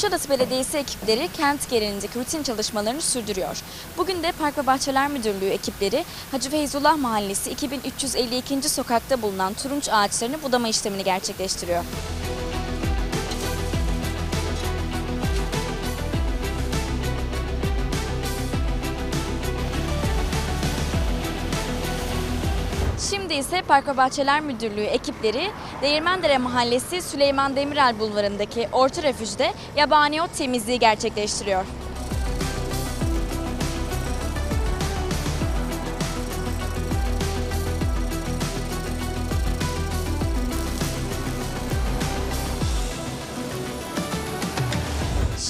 Kuşadası Belediyesi ekipleri kent genelindeki rutin çalışmalarını sürdürüyor. Bugün de Park ve Bahçeler Müdürlüğü ekipleri Hacı Feyzullah Mahallesi 2352. sokakta bulunan turunç ağaçlarını budama işlemini gerçekleştiriyor. Şimdi ise Park ve Bahçeler Müdürlüğü ekipleri Değirmendere Mahallesi Süleyman Demirel Bulvarı'ndaki Orta Refüj'de yabani ot temizliği gerçekleştiriyor.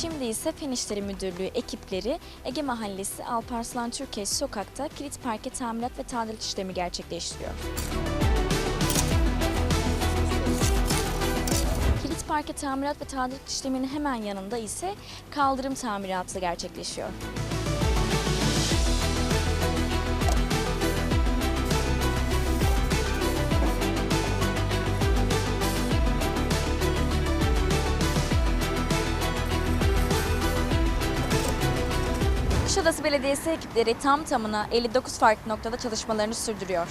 Şimdi ise Fen Müdürlüğü ekipleri Ege Mahallesi Alparslan Türkeş sokakta kilit parke tamirat ve tadilat işlemi gerçekleştiriyor. Kilit parke tamirat ve tadilat işleminin hemen yanında ise kaldırım tamiratı gerçekleşiyor. Kuşadası Belediyesi ekipleri tam tamına 59 farklı noktada çalışmalarını sürdürüyor.